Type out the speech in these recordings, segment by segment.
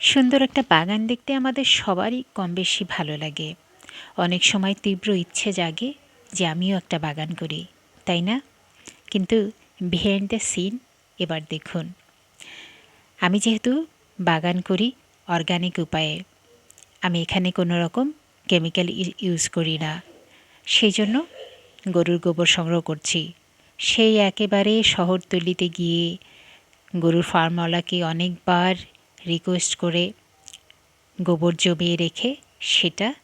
সুন্দর একটা বাগান দেখতে আমাদের সবারই কম বেশি ভালো লাগে। অনেক সময় তীব্র ইচ্ছে জাগে যে আমিও একটা বাগান করি, তাই না? কিন্তু বিহাইন্ড দ্য সিন এবার দেখুন। আমি যেহেতু বাগান করি অর্গানিক উপায়ে, আমি এখানে কোনো রকম কেমিক্যাল ইউজ করি না। সেই জন্য গরুর গোবর সংগ্রহ করছি। সেই একেবারে শহরতলিতে গিয়ে গরুর ফার্মওয়ালাকে অনেকবার রিকোয়েস্ট করে গোবর জমিয়ে রেখে সেটা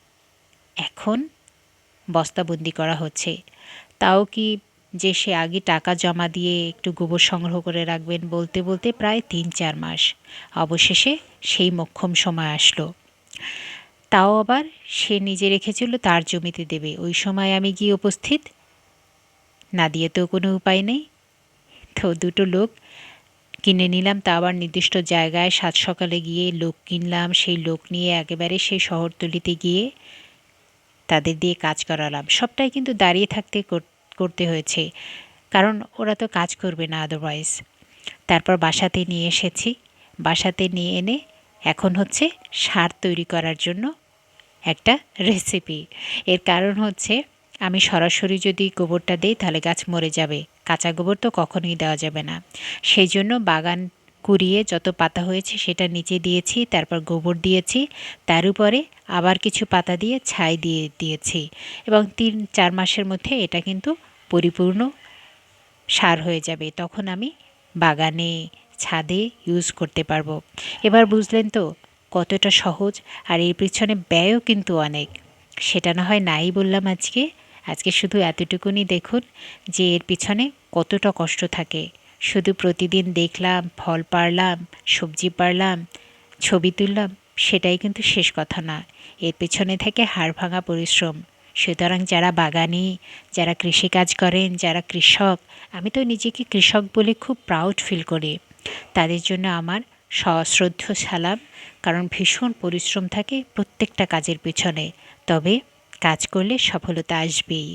এখন বস্তাবন্দি করা হচ্ছে। তাও কি যে সে আগে টাকা জমা দিয়ে একটু গোবর সংগ্রহ করে রাখবেন বলতে বলতে প্রায় তিন চার মাস। অবশেষে সেই মক্ষম সময় আসলো। তাও আবার সে নিজে রেখেছিল, তার জমিতে দেবে। ওই সময় আমি গিয়ে উপস্থিত। না দিয়ে তো কোনো উপায় নেই। তো দুটো লোক কিনে নিলাম, তা আবার নির্দিষ্ট জায়গায় সাত সকালে গিয়ে লোক কিনলাম, সেই লোক নিয়ে একেবারে সেই শহরতলিতে গিয়ে তাদের দিয়ে কাজ করালাম। সবটাই কিন্তু দাঁড়িয়ে থাকতে করতে হয়েছে, কারণ ওরা তো কাজ করবে না আদারওয়াইজ তারপর বাসাতে নিয়ে এসেছি। বাসাতে নিয়ে এনে এখন হচ্ছে সার তৈরি করার জন্য একটা রেসিপি এর কারণ হচ্ছে আমি সরাসরি যদি গোবরটা দিই, তাহলে গাছ মরে যাবে। কাঁচা গোবর তো কখনোই দেওয়া যাবে না। সেই জন্য বাগান কুড়িয়ে যত পাতা হয়েছে, সেটা নিচে দিয়েছি, তারপর গোবর দিয়েছি, তার উপরে আবার কিছু পাতা দিয়ে ছাই দিয়ে দিয়েছি। এবং তিন, চার মাসের মধ্যে এটা কিন্তু পরিপূর্ণ সার হয়ে যাবে। তখন আমি বাগানে ছাদে ইউজ করতে পারব। এবার বুঝলেন তো, কতটা সহজ। আর এর পিছনে ব্যয়ও কিন্তু অনেক। সেটা না হয় নাই বললাম আজকে। আজকে শুধু এতটুকুনি দেখুন যে এর পিছনে কতটা কষ্ট থাকে। শুধু প্রতিদিন দেখলাম, ফল পারলাম, সবজি পারলাম, ছবি তুললাম, সেটাই কিন্তু শেষ কথা না। এর পেছনে থেকে হাড় ভাঙা পরিশ্রম। সুতরাং যারা বাগানি, যারা কৃষিকাজ করেন, যারা কৃষক, আমি তো নিজেকে কৃষক বলে খুব প্রাউড ফিল করি। তাদের জন্য আমার সশ্রদ্ধ সালাম, কারণ ভীষণ পরিশ্রম থাকে প্রত্যেকটা কাজের পিছনে। তবে কাজ করলে সফলতা আসবেই।